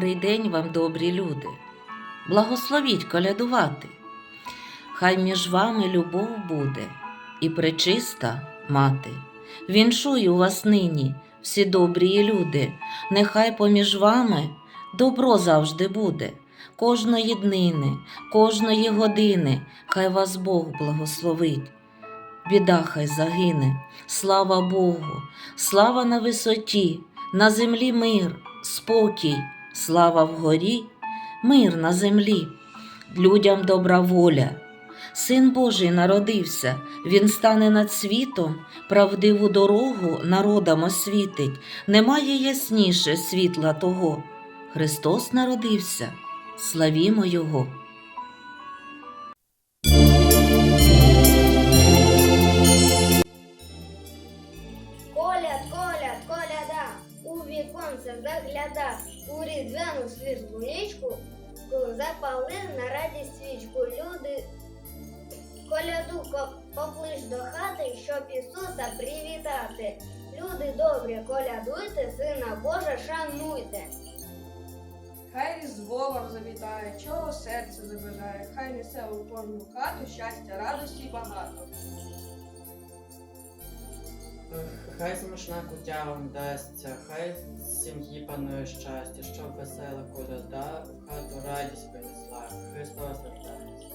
день вам, добрі люди. Благословіть колядувати. Хай між вами любов буде і пречиста мати. Віншую вас нині, всі добрі люди, нехай поміж вами добро завжди буде. Кожної днини, кожної години, хай вас Бог благословить. Біда хай загине, слава Богу, слава на висоті, на землі мир, спокій, слава вгорі, мир на землі, людям добра воля. Син Божий народився, він стане над світом, правдиву дорогу народам освітить. Немає ясніше світла того. Христос народився, славімо Його. Коляд, коляд, коляда, у віконце загляда, у різдвяну світлу нічку, коли запалив на радість свічку. Люди коляду ко- поклич до хати, щоб Ісуса привітати. Люди добрі, колядуйте, сина Божа шануйте. Хай різдво вам завітає, чого серце забажає, хай несе у кожну хату щастя, радості багато. Хай смачна кутя вам дасться, хай сім'ї панує щастя, щоб весела коляда в хату радість принесла. Христос рождається.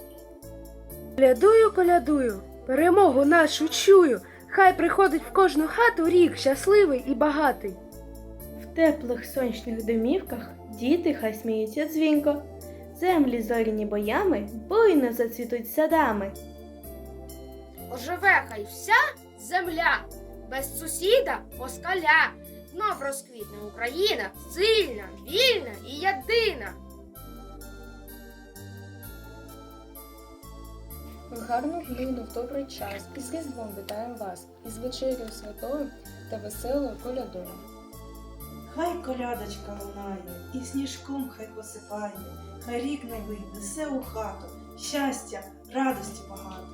Колядую, колядую, перемогу нашу чую. Хай приходить в кожну хату рік щасливий і багатий. В теплих сонячних домівках діти хай сміються дзвінко. Землі зоряні боями буйно зацвітуть садами. Оживе хай вся земля, без сусіда москаля. Знов розквітне Україна, сильна, вільна і єдина. Гарну глину в добрий час і з Різдвом вітаємо вас, із вечерею святою та веселою колядою. Хай колядочка лунає, і сніжком хай посипає, хай рік новий несе у хату, щастя, радості багато.